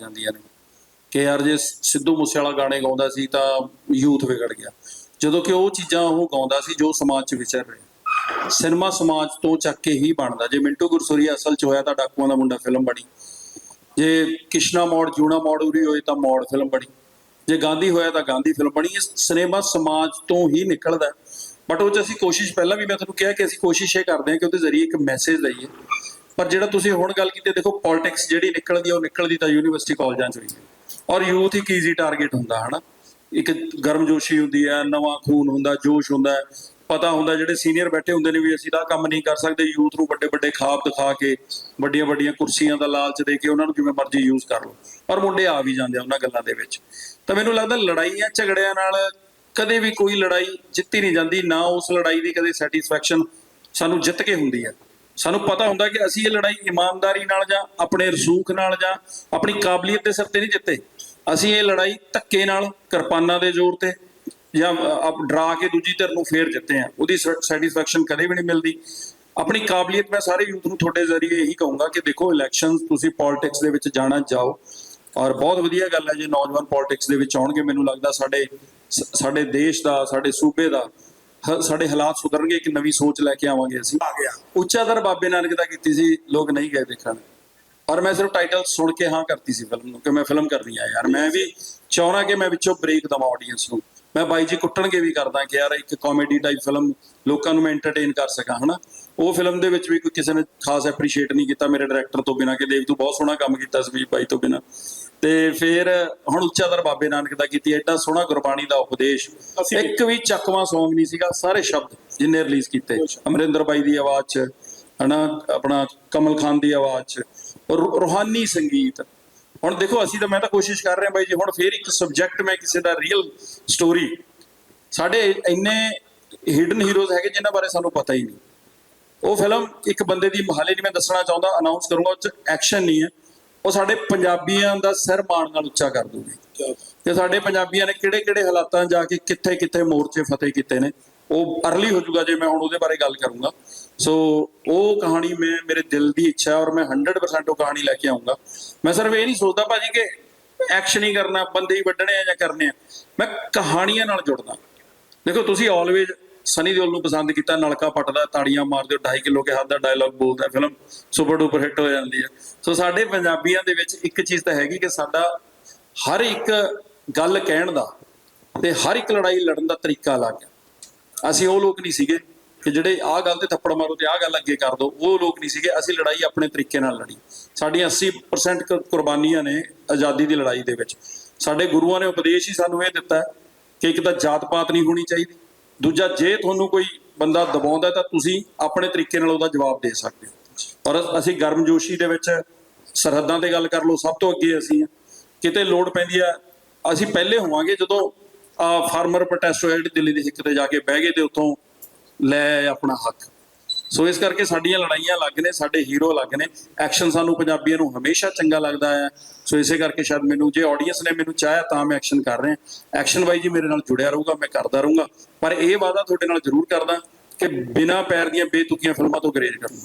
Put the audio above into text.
ਜਾਂਦੀਆਂ ਨੇ। ਕਿ ਯਾਰ ਜੇ ਸਿੱਧੂ ਮੂਸੇ ਗਾਣੇ ਗਾਉਂਦਾ ਸੀ ਤਾਂ ਯੂਥ ਵਿਗੜ ਗਿਆ। ਜਦੋਂ ਕਿ ਉਹ ਚੀਜ਼ਾਂ ਉਹ ਗਾਉਂਦਾ ਸੀ ਜੋ ਸਮਾਜ 'ਚ ਵਿਚਰ ਰਹੇ। ਸਿਨੇਮਾ ਸਮਾਜ ਤੋਂ ਚੱਕ ਕੇ ਹੀ ਬਣਦਾ। ਜੇ ਮਿੰਟੂ ਗੁਰਸੂਰੀ ਅਸਲ 'ਚ ਹੋਇਆ ਤਾਂ ਡਾਕੂਆਂ ਦਾ ਮੁੰਡਾ ਫਿਲਮ ਬਣੀ। ਜੇ ਕਿਸ਼ਨਾ ਮੋੜ ਜੂਣਾ ਮੋੜ ਉਰੀ ਹੋਏ ਤਾਂ ਮੋੜ ਫਿਲਮ ਬਣੀ। ਜੇ ਗਾਂਧੀ ਹੋਇਆ ਤਾਂ ਗਾਂਧੀ ਫਿਲਮ ਬਣੀ। ਇਹ ਸਿਨੇਮਾ ਸਮਾਜ ਤੋਂ ਹੀ ਨਿਕਲਦਾ। ਬਟ ਉਹ ਚ ਅਸੀਂ ਕੋਸ਼ਿਸ਼, ਪਹਿਲਾਂ ਵੀ ਮੈਂ ਤੁਹਾਨੂੰ ਕਿਹਾ ਕਿ ਅਸੀਂ ਕੋਸ਼ਿਸ਼ ਇਹ ਕਰਦੇ ਹਾਂ ਕਿ ਉਹਦੇ ਜ਼ਰੀਏ ਇੱਕ ਮੈਸੇਜ ਲਈਏ। ਪਰ ਜਿਹੜਾ ਤੁਸੀਂ ਹੁਣ ਗੱਲ ਕੀਤੀ ਹੈ, ਦੇਖੋ ਪੋਲਿਟਿਕਸ ਜਿਹੜੀ ਨਿਕਲਦੀ ਹੈ ਉਹ ਨਿਕਲਦੀ ਤਾਂ ਯੂਨੀਵਰਸਿਟੀ ਕਾਲਜਾਂ ਚ ਹੋਈ ਹੈ ਔਰ ਯੂਥ ਇੱਕ ਈਜ਼ੀ ਟਾਰਗੇਟ ਹੁੰਦਾ ਹਨਾ? ਇੱਕ ਗਰਮਜੋਸ਼ੀ ਹੁੰਦੀ ਹੈ ਨਵਾਂ ਖੂਨ ਹੁੰਦਾ ਜੋਸ਼ ਹੁੰਦਾ ਪਤਾ ਹੁੰਦਾ ਜਿਹੜੇ ਸੀਨੀਅਰ ਬੈਠੇ ਹੁੰਦੇ ਨੇ ਵੀ ਅਸੀਂ ਤਾਂ ਕੰਮ ਨਹੀਂ ਕਰ ਸਕਦੇ ਯੂਥ ਨੂੰ ਵੱਡੇ ਵੱਡੇ ਖਾਬ ਦਿਖਾ ਕੇ ਵੱਡੀਆਂ ਵੱਡੀਆਂ ਕੁਰਸੀਆਂ ਦਾ ਲਾਲਚ ਦੇ ਕੇ ਉਹਨਾਂ ਨੂੰ ਜਿਵੇਂ ਮਰਜ਼ੀ ਯੂਜ਼ ਕਰ ਲਓ। ਔਰ ਮੁੰਡੇ ਆ ਵੀ ਜਾਂਦੇ ਆ ਉਹਨਾਂ ਗੱਲਾਂ ਦੇ ਵਿੱਚ। ਤਾਂ ਮੈਨੂੰ ਲੱਗਦਾ ਲੜਾਈਆਂ ਝਗੜਿਆਂ ਨਾਲ ਕਦੇ ਵੀ ਕੋਈ ਲੜਾਈ ਜਿੱਤੀ ਨਹੀਂ ਜਾਂਦੀ ਨਾ ਉਸ ਲੜਾਈ ਦੀ ਕਦੇ ਸੈਟੀਸਫੈਕਸ਼ਨ ਸਾਨੂੰ ਜਿੱਤ ਕੇ ਹੁੰਦੀ ਹੈ। ਸਾਨੂੰ ਪਤਾ ਹੁੰਦਾ ਕਿ ਅਸੀਂ ਇਹ ਲੜਾਈ ਇਮਾਨਦਾਰੀ ਨਾਲ ਜਾਂ ਆਪਣੇ ਰਸੂਖ ਨਾਲ ਜਾਂ ਆਪਣੀ ਕਾਬਲੀਅਤ ਦੇ ਸਿਰ ਤੇ ਨਹੀਂ ਜਿੱਤੇ। ਅਸੀਂ ਇਹ ਲੜਾਈ ਧੱਕੇ ਨਾਲ, ਕਿਰਪਾਨਾਂ ਦੇ ਜ਼ੋਰ ਤੇ ਜਾਂ ਡਰਾ ਕੇ ਦੂਜੀ ਧਿਰ ਨੂੰ ਫੇਰ ਜਿੱਤੇ ਆ ਉਹਦੀ ਸੈਟੀਸਫੈਕਸ਼ਨ ਕਦੇ ਵੀ ਨਹੀਂ ਮਿਲਦੀ। ਆਪਣੀ ਕਾਬਲੀਅਤ ਮੈਂ ਸਾਰੇ ਯੂਥ ਨੂੰ ਤੁਹਾਡੇ ਜ਼ਰੀਏ ਇਹੀ ਕਹੂੰਗਾ ਕਿ ਦੇਖੋ ਇਲੈਕਸ਼ਨਸ ਤੁਸੀਂ ਪੋਲਿਟਿਕਸ ਦੇ ਵਿੱਚ ਜਾਣਾ ਜਾਓ। ਔਰ ਬਹੁਤ ਵਧੀਆ ਗੱਲ ਹੈ, ਜੇ ਨੌਜਵਾਨ ਪੋਲਿਟਿਕਸ ਦੇ ਵਿੱਚ ਆਉਣਗੇ, ਮੈਨੂੰ ਲੱਗਦਾ ਸਾਡੇ ਸ- ਸਾਡੇ ਦੇਸ਼ ਦਾ, ਸਾਡੇ ਸੂਬੇ ਦਾ, ਹ- ਸਾਡੇ ਹਾਲਾਤ ਸੁਧਰਨਗੇ, ਇੱਕ ਨਵੀਂ ਸੋਚ ਲੈ ਕੇ ਆਵਾਂਗੇ ਅਸੀਂ। ਆ ਗਿਆ। ਉਚਾਦਰ ਬਾਬੇ ਨਾਨਕ ਦਾ ਕੀਤੀ ਸੀ, ਲੋਕ ਨਹੀਂ ਗਏ ਦੇਖਣ। ਔਰ ਮੈਂ ਸਿਰਫ ਟਾਈਟਲ ਸੁਣ ਕੇ ਹਾਂ ਕਰਤੀ ਸੀ ਫਿਲਮ ਨੂੰ, ਕਿ ਮੈਂ ਫਿਲਮ ਕਰਨੀ ਆ ਯਾਰ। ਮੈਂ ਵੀ ਚਾਹਣਾ ਕਿ ਮੈਂ ਵਿੱਚੋਂ ਬ੍ਰੇਕ ਦਵਾਂ ਆਡੀਅנס ਨੂੰ। ਮੈਂ ਬਾਈ ਜੀ ਕੁੱਟਣਗੇ ਵੀ ਕਰਦਾ ਕਿ ਯਾਰ ਇੱਕ ਕਾਮੇਡੀ ਟਾਈਪ ਫਿਲਮ ਲੋਕਾਂ ਨੂੰ ਮੈਂ ਐਂਟਰਟੇਨ ਕਰ ਸਕਾਂ ਹਨਾ? ਉਹ ਫਿਲਮ ਦੇ ਵਿੱਚ ਵੀ ਕੋਈ ਕਿਸੇ ਨੇ ਖਾਸ ਐਪਰੀਸ਼ੀਏਟ ਨਹੀਂ ਕੀਤਾ ਮੇਰੇ ਡਾਇਰੈਕਟਰ ਤੋਂ ਬਿਨਾ ਕਿ ਦੇਵ ਤੂੰ ਬਹੁਤ ਸੋਹਣਾ ਕੰਮ ਕੀਤਾ ਸੀ ਬਾਈ ਤੋਂ ਬਿਨਾ। ਤੇ ਫਿਰ ਹੁਣ ਉੱਚਾ ਦਰ ਬਾਬੇ ਨਾਨਕ ਦਾ ਕੀਤੀ ਐਡਾ ਸੋਹਣਾ ਗੁਰਬਾਣੀ ਦਾ ਉਪਦੇਸ਼। ਇੱਕ ਵੀ ਚੱਕਵਾਂ Song ਨਹੀਂ ਸੀਗਾ ਸਾਰੇ ਸ਼ਬਦ ਜਿੰਨੇ ਰਿਲੀਜ਼ ਕੀਤੇ। ਅਮਰਿੰਦਰ ਬਾਈ ਦੀ ਆਵਾਜ਼ 'ਚ ਹਨਾ ਆਪਣਾ ਕਮਲ ਖਾਨ ਦੀ ਆਵਾਜ਼ 'ਚ ਰੂਹਾਨੀ ਸੰਗੀਤ। ਹੁਣ ਦੇਖੋ, ਅਸੀਂ ਤਾਂ ਮੈਂ ਤਾਂ ਕੋਸ਼ਿਸ਼ ਕਰ ਰਿਹਾ ਬਾਈ ਜੀ, ਹੁਣ ਫੇਰ ਇੱਕ ਸਬਜੈਕਟ ਮੈਂ ਕਿਸੇ ਦਾ ਰੀਅਲ ਸਟੋਰੀ ਸਾਡੇ ਇੰਨੇ ਹਿਡਨ ਹੀਰੋਜ਼ ਹੈਗੇ ਜਿਨ੍ਹਾਂ ਬਾਰੇ ਸਾਨੂੰ ਪਤਾ ਹੀ ਨਹੀਂ। ਉਹ ਫਿਲਮ ਇੱਕ ਬੰਦੇ ਦੀ ਹਾਲੇ ਨਹੀਂ ਮੈਂ ਦੱਸਣਾ ਚਾਹੁੰਦਾ ਅਨਾਉਂਸ ਕਰੂੰਗਾ, ਉਹ ਚ ਐਕਸ਼ਨ ਨਹੀਂ ਹੈ। ਉਹ ਸਾਡੇ ਪੰਜਾਬੀਆਂ ਦਾ ਸਿਰ ਮਾਣ ਨਾਲ ਉੱਚਾ ਕਰ ਦੂਗੀ। ਤੇ ਸਾਡੇ ਪੰਜਾਬੀਆਂ ਨੇ ਕਿਹੜੇ ਕਿਹੜੇ ਹਾਲਾਤਾਂ ਜਾ ਕੇ ਕਿੱਥੇ ਕਿੱਥੇ ਮੋਰਚੇ ਫਤਿਹ ਕੀਤੇ ਨੇ, ਉਹ ਅਰਲੀ ਹੋ ਜਾਊਗਾ ਜੇ ਮੈਂ ਹੁਣ ਉਹਦੇ ਬਾਰੇ ਗੱਲ ਕਰੂੰਗਾ। ਸੋ ਉਹ ਕਹਾਣੀ ਮੈਂ, ਮੇਰੇ ਦਿਲ ਦੀ ਇੱਛਾ ਔਰ ਮੈਂ 100% ਉਹ ਕਹਾਣੀ ਲੈ ਕੇ ਆਉਂਗਾ ਮੈਂ ਸਿਰਫ ਇਹ ਨਹੀਂ ਸੋਚਦਾ ਭਾਜੀ ਕਿ ਐਕਸ਼ਨ ਹੀ ਕਰਨਾ, ਬੰਦੇ ਹੀ ਵੱਢਣੇ ਆ ਜਾਂ ਕਰਨੇ ਆ। ਮੈਂ ਕਹਾਣੀਆਂ ਨਾਲ ਜੁੜਦਾ। ਦੇਖੋ, ਤੁਸੀਂ ਆਲਵੇਜ਼ ਸਨੀ ਦਿਓਲ ਨੂੰ ਪਸੰਦ ਕੀਤਾ, ਨਲਕਾ ਪੱਟਦਾ, ਤਾੜੀਆਂ ਮਾਰਦੇ 2.5 ਕਿਲੋ ਕੇ ਹੱਥ ਦਾ ਡਾਇਲੌਗ ਬੋਲਦਾ ਫਿਲਮ ਸੁਪਰ ਡੂਪਰ ਹਿੱਟ ਹੋ ਜਾਂਦੀ ਹੈ। ਸੋ ਸਾਡੇ ਪੰਜਾਬੀਆਂ ਦੇ ਵਿੱਚ ਇੱਕ ਚੀਜ਼ ਤਾਂ ਹੈਗੀ ਕਿ ਸਾਡਾ ਹਰ ਇੱਕ ਗੱਲ ਕਹਿਣ ਦਾ ਤੇ ਹਰ ਇੱਕ ਲੜਾਈ ਲੜਨ ਦਾ ਤਰੀਕਾ ਅਲੱਗ ਹੈ। ਅਸੀਂ ਉਹ ਲੋਕ ਨਹੀਂ ਸੀਗੇ ਕਿ ਜਿਹੜੇ ਆਹ ਗੱਲ ਤੇ ਥੱਪੜ ਮਾਰੋ ਤੇ ਆਹ ਗੱਲ ਅੱਗੇ ਕਰ ਦੋ, ਉਹ ਲੋਕ ਨਹੀਂ ਸੀਗੇ। ਅਸੀਂ ਲੜਾਈ ਆਪਣੇ ਤਰੀਕੇ ਨਾਲ ਲੜੀ। ਸਾਡੀਆਂ 80% ਕੁ ਕੁਰਬਾਨੀਆਂ ਨੇ ਆਜ਼ਾਦੀ ਦੀ ਲੜਾਈ ਦੇ ਵਿੱਚ। ਸਾਡੇ ਗੁਰੂਆਂ ਨੇ ਉਪਦੇਸ਼ ਹੀ ਸਾਨੂੰ ਇਹ ਦਿੱਤਾ ਕਿ ਇੱਕ ਤਾਂ ਜਾਤ ਪਾਤ ਨਹੀਂ ਹੋਣੀ ਚਾਹੀਦੀ, ਦੂਜਾ ਜੇ ਤੁਹਾਨੂੰ ਕੋਈ ਬੰਦਾ ਦਬਾਉਂਦਾ ਤਾਂ ਤੁਸੀਂ ਆਪਣੇ ਤਰੀਕੇ ਨਾਲ ਉਹਦਾ ਜਵਾਬ ਦੇ ਸਕਦੇ ਹੋ। ਔਰ ਅਸੀਂ ਗਰਮਜੋਸ਼ੀ ਦੇ ਵਿੱਚ ਸਰਹੱਦਾਂ ਤੇ ਗੱਲ ਕਰ ਲਓ, ਸਭ ਤੋਂ ਅੱਗੇ ਅਸੀਂ ਕਿਤੇ ਲੋੜ ਪੈਂਦੀ ਆ ਅਸੀਂ ਪਹਿਲੇ ਹੋਵਾਂਗੇ ਜਦੋਂ ਫਾਰਮਰ ਪ੍ਰੋਟੈਸਟ ਹੋਇਆ ਜਿਹੜੀ ਦਿੱਲੀ ਦੀ ਹਿੱਕ ਤੇ ਜਾ ਕੇ ਬਹਿ ਗਏ ਤੇ ਉੱਥੋਂ ਲੈ ਆਪਣਾ ਹੱਕ। ਸੋ ਇਸ ਕਰਕੇ ਸਾਡੀਆਂ ਲੜਾਈਆਂ ਅਲੱਗ ਨੇ, ਸਾਡੇ ਹੀਰੋ ਅਲੱਗ ਨੇ। ਐਕਸ਼ਨ ਸਾਨੂੰ ਪੰਜਾਬੀਆਂ ਨੂੰ ਹਮੇਸ਼ਾ ਚੰਗਾ ਲੱਗਦਾ ਹੈ। ਸੋ ਇਸੇ ਕਰਕੇ ਸ਼ਾਇਦ ਮੈਨੂੰ, ਜੇ ਆਡੀਅנס ਨੇ ਮੈਨੂੰ ਚਾਹਿਆ ਤਾਂ ਮੈਂ ਐਕਸ਼ਨ ਕਰ ਰਿਹਾ। ਐਕਸ਼ਨ ਬਾਈ ਜੀ ਮੇਰੇ ਨਾਲ ਜੁੜਿਆ ਰਹੂਗਾ, ਮੈਂ ਕਰਦਾ ਰਹੂੰਗਾ। ਪਰ ਇਹ ਵਾਅਦਾ ਤੁਹਾਡੇ ਨਾਲ ਜ਼ਰੂਰ ਕਰਦਾ ਕਿ ਬਿਨਾਂ ਪੈਰ ਦੀਆਂ ਬੇਤੁਕੀਆਂ ਫਿਲਮਾਂ ਤੋਂ ਗਰੇਜ ਕਰੂੰਗਾ।